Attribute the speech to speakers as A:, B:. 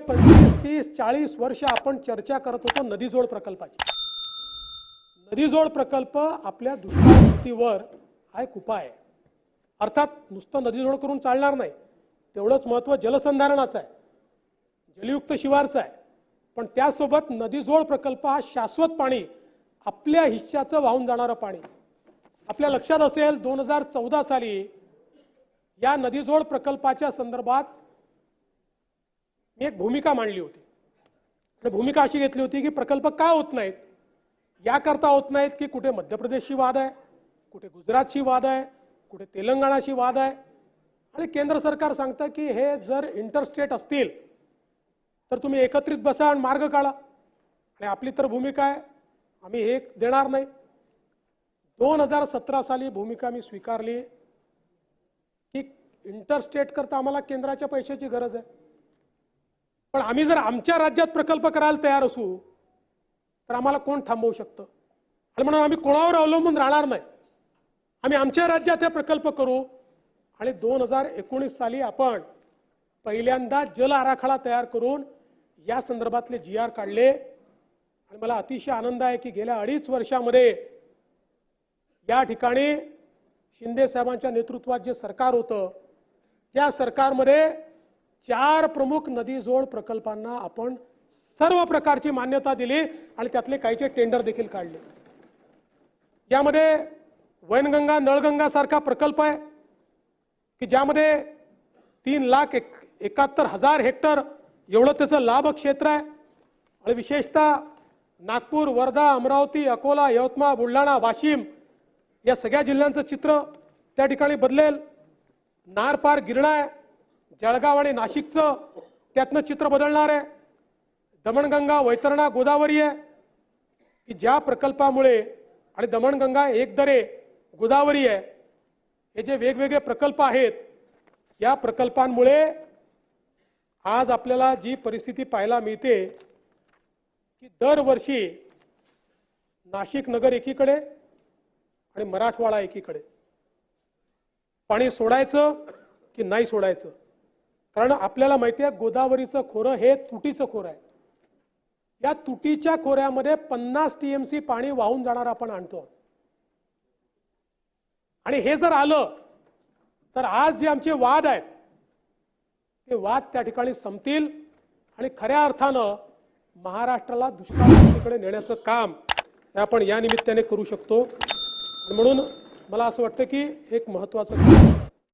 A: पंचवीस तीस चाळीस वर्ष आपण चर्चा करत होतो नदीजोड प्रकल्पाची. नदीजोड प्रकल्प आपल्या दुष्काळमुक्तीवर हा एक उपाय आहे. अर्थात नुसतं नदीजोड करून चालणार नाही. तेवढंच महत्त्व जलसंधारणाचं आहे. जलयुक्त शिवारचं आहे. पण त्यासोबत नदीजोड प्रकल्प हा शाश्वत पाणी आपल्या हिश्श्याचं वाहून जाणारं पाणी. आपल्या लक्षात असेल दोन हजार चौदा साली या नदीजोड प्रकल्पाच्या संदर्भात मी एक भूमिका मांडली होती. आणि भूमिका अशी घेतली होती की प्रकल्प का होत नाहीत? याकरता होत नाहीत की कुठे मध्य प्रदेशची वाद आहे कुठे गुजरातची वाद आहे कुठे तेलंगणाची वाद आहे? आणि केंद्र सरकार सांगतं की हे जर इंटरस्टेट असतील तर तुम्ही एकत्रित बसा आणि मार्ग काढा. आणि आपली तर भूमिका आहे आम्ही हे देणार नाही. दोन हजार सतरा साली भूमिका मी स्वीकारली की इंटरस्टेट करता आम्हाला केंद्राच्या पैशाची गरज आहे. पण आम्ही जर आमच्या राज्यात प्रकल्प करायला तयार असू तर आम्हाला कोण थांबवू शकतं? आणि म्हणून आम्ही कोणावर अवलंबून राहणार नाही. आम्ही आमच्या राज्यात हे प्रकल्प करू आणि दोन हजार एकोणीस साली आपण पहिल्यांदा जल आराखडा तयार करून या संदर्भातले जी आर काढले. आणि मला अतिशय आनंद आहे की गेल्या अडीच वर्षामध्ये या ठिकाणी शिंदे साहेबांच्या नेतृत्वात जे सरकार होतं त्या सरकारमध्ये चार प्रमुख नदी जोड प्रकल्पांना आपण सर्व प्रकारची मान्यता दिली आणि त्यातले काहीचे टेंडर देखील काढले. यामध्ये वैनगंगा नळगंगा सारखा प्रकल्प आहे की ज्यामध्ये तीन लाख एक एकाहत्तर हजार हेक्टर एवढं त्याचं लाभ क्षेत्र आहे. आणि विशेषतः नागपूर वर्धा अमरावती अकोला यवतमाळ बुलढाणा वाशिम या सगळ्या जिल्ह्यांचं चित्र त्या ठिकाणी बदलेल. नारपार गिरणा आहे. जळगाव आणि नाशिकचं त्यातनं चित्र बदलणार आहे. दमणगंगा वैतरणा गोदावरी आहे. की ज्या प्रकल्पामुळे आणि दमणगंगा एकदरे गोदावरी आहे. हे जे वेगवेगळे प्रकल्प आहेत या प्रकल्पांमुळे आज आपल्याला जी परिस्थिती पाहायला मिळते की दरवर्षी नाशिक नगर एकीकडे आणि मराठवाडा एकीकडे. पाणी सोडायचं की नाही सोडायचं? कारण आपल्याला माहिती आहे गोदावरीचं खोरं हे तुटीचं खोरं आहे. या तुटीच्या खोऱ्यामध्ये पन्नास टीएमसी पाणी वाहून जाणार आपण आणतो. आणि हे जर आलं तर आज जे आमचे वाद आहेत ते वाद त्या ठिकाणी संपतील. आणि खऱ्या अर्थानं महाराष्ट्राला दुष्काळाकडे नेण्याचं काम हे आपण या निमित्ताने करू शकतो. म्हणून मला असं वाटतं की एक महत्त्वाचं काम